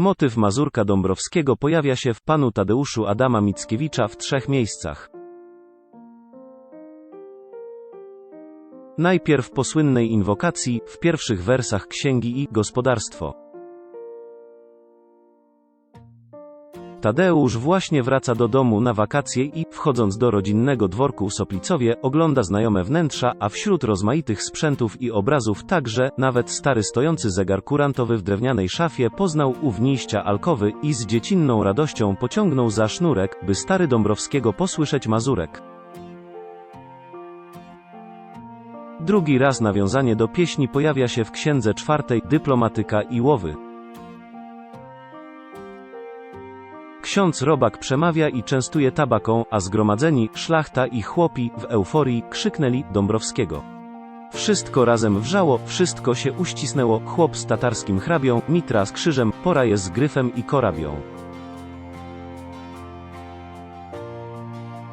Motyw Mazurka Dąbrowskiego pojawia się w Panu Tadeuszu Adama Mickiewicza w trzech miejscach. Najpierw po słynnej inwokacji, w pierwszych wersach księgi i gospodarstwo. Tadeusz właśnie wraca do domu na wakacje i, wchodząc do rodzinnego dworku Soplicowie, ogląda znajome wnętrza, a wśród rozmaitych sprzętów i obrazów także, nawet stary stojący zegar kurantowy w drewnianej szafie poznał ów niejścia alkowy i z dziecinną radością pociągnął za sznurek, by stary Dąbrowskiego posłyszeć mazurek. Drugi raz nawiązanie do pieśni pojawia się w księdze czwartej Dyplomatyka i Łowy. Ksiądz Robak przemawia i częstuje tabaką, a zgromadzeni, szlachta i chłopi, w euforii, krzyknęli Dąbrowskiego. Wszystko razem wrzało, wszystko się uścisnęło, chłop z tatarskim hrabią, mitra z krzyżem, poraje z gryfem i korabią.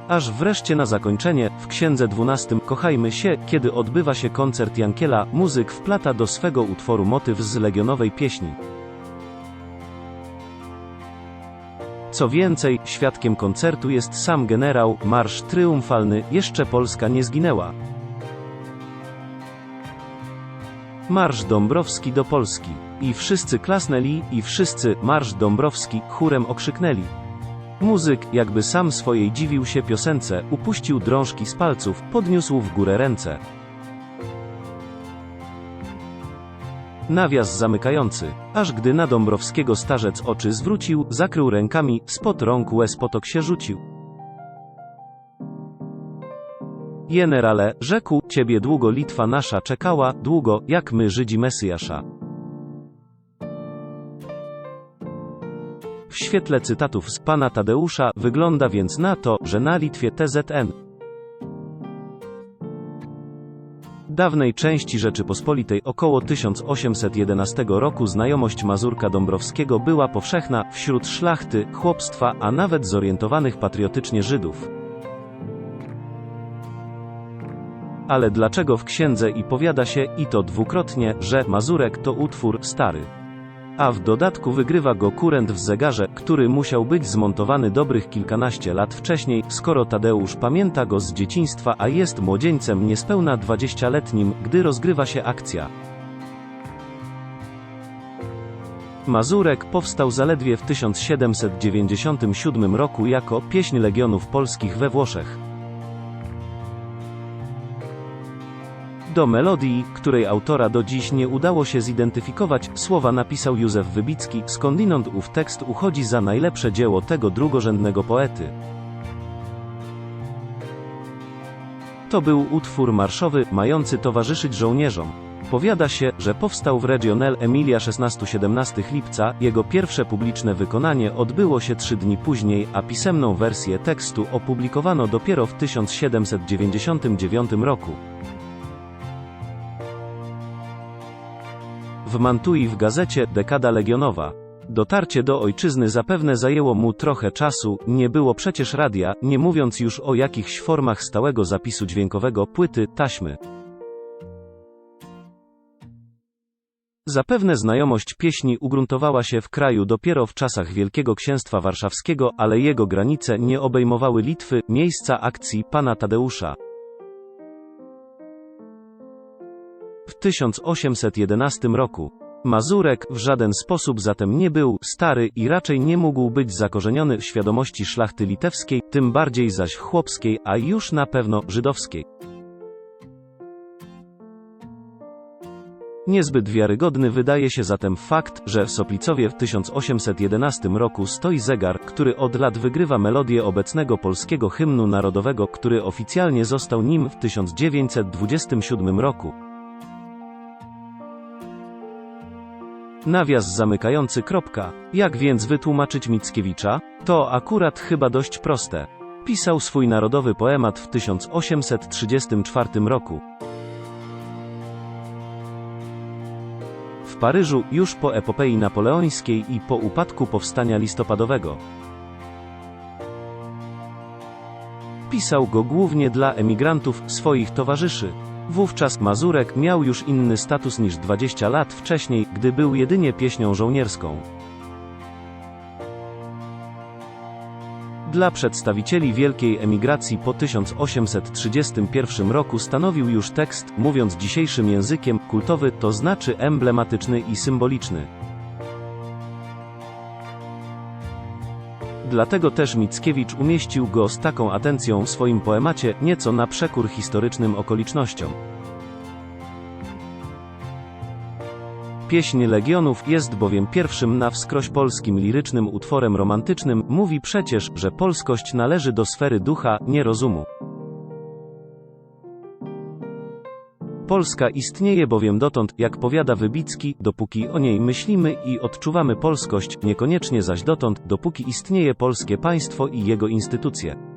Aż wreszcie na zakończenie, w księdze 12 Kochajmy się, kiedy odbywa się koncert Jankiela, muzyk wplata do swego utworu motyw z legionowej pieśni. Co więcej, świadkiem koncertu jest sam generał, marsz triumfalny, jeszcze Polska nie zginęła. Marsz Dąbrowski do Polski. I wszyscy klasnęli, i wszyscy, marsz Dąbrowski, chórem okrzyknęli. Muzyk, jakby sam swojej dziwił się piosence, upuścił drążki z palców, podniósł w górę ręce. Nawias zamykający. Aż gdy na Dąbrowskiego starzec oczy zwrócił, zakrył rękami, spod rąk łez potok się rzucił. Generale, rzekł, ciebie długo Litwa nasza czekała, długo, jak my Żydzi Mesjasza. W świetle cytatów z pana Tadeusza wygląda więc na to, że na Litwie TZN dawnej części Rzeczypospolitej około 1811 roku znajomość Mazurka Dąbrowskiego była powszechna wśród szlachty, chłopstwa, a nawet zorientowanych patriotycznie Żydów. Ale dlaczego w księdze i powiada się, i to dwukrotnie, że Mazurek to utwór stary? A w dodatku wygrywa go kurent w zegarze, który musiał być zmontowany dobrych kilkanaście lat wcześniej, skoro Tadeusz pamięta go z dzieciństwa, a jest młodzieńcem niespełna 20-letnim, gdy rozgrywa się akcja. Mazurek powstał zaledwie w 1797 roku jako pieśń Legionów Polskich we Włoszech. Do melodii, której autora do dziś nie udało się zidentyfikować, słowa napisał Józef Wybicki, skądinąd ów tekst uchodzi za najlepsze dzieło tego drugorzędnego poety. To był utwór marszowy, mający towarzyszyć żołnierzom. Powiada się, że powstał w Regionel Emilia 16-17 lipca, jego pierwsze publiczne wykonanie odbyło się trzy dni później, a pisemną wersję tekstu opublikowano dopiero w 1799 roku. W Mantui w gazecie Dekada Legionowa. Dotarcie do ojczyzny zapewne zajęło mu trochę czasu, nie było przecież radia, nie mówiąc już o jakichś formach stałego zapisu dźwiękowego, płyty, taśmy. Zapewne znajomość pieśni ugruntowała się w kraju dopiero w czasach Wielkiego Księstwa Warszawskiego, ale jego granice nie obejmowały Litwy, miejsca akcji pana Tadeusza. 1811 roku. Mazurek w żaden sposób zatem nie był stary i raczej nie mógł być zakorzeniony w świadomości szlachty litewskiej, tym bardziej zaś chłopskiej, a już na pewno żydowskiej. Niezbyt wiarygodny wydaje się zatem fakt, że w Soplicowie w 1811 roku stoi zegar, który od lat wygrywa melodię obecnego polskiego hymnu narodowego, który oficjalnie został nim w 1927 roku. Nawias zamykający kropka. Jak więc wytłumaczyć Mickiewicza? To akurat chyba dość proste. Pisał swój narodowy poemat w 1834 roku. W Paryżu, już po epopei napoleońskiej i po upadku powstania listopadowego. Pisał go głównie dla emigrantów, swoich towarzyszy. Wówczas Mazurek miał już inny status niż 20 lat wcześniej, gdy był jedynie pieśnią żołnierską. Dla przedstawicieli wielkiej emigracji po 1831 roku stanowił już tekst, mówiąc dzisiejszym językiem, kultowy, to znaczy emblematyczny i symboliczny. Dlatego też Mickiewicz umieścił go z taką atencją w swoim poemacie, nieco na przekór historycznym okolicznościom. Pieśń Legionów jest bowiem pierwszym na wskroś polskim lirycznym utworem romantycznym, mówi przecież, że polskość należy do sfery ducha, nie rozumu. Polska istnieje bowiem dotąd, jak powiada Wybicki, dopóki o niej myślimy i odczuwamy polskość, niekoniecznie zaś dotąd, dopóki istnieje polskie państwo i jego instytucje.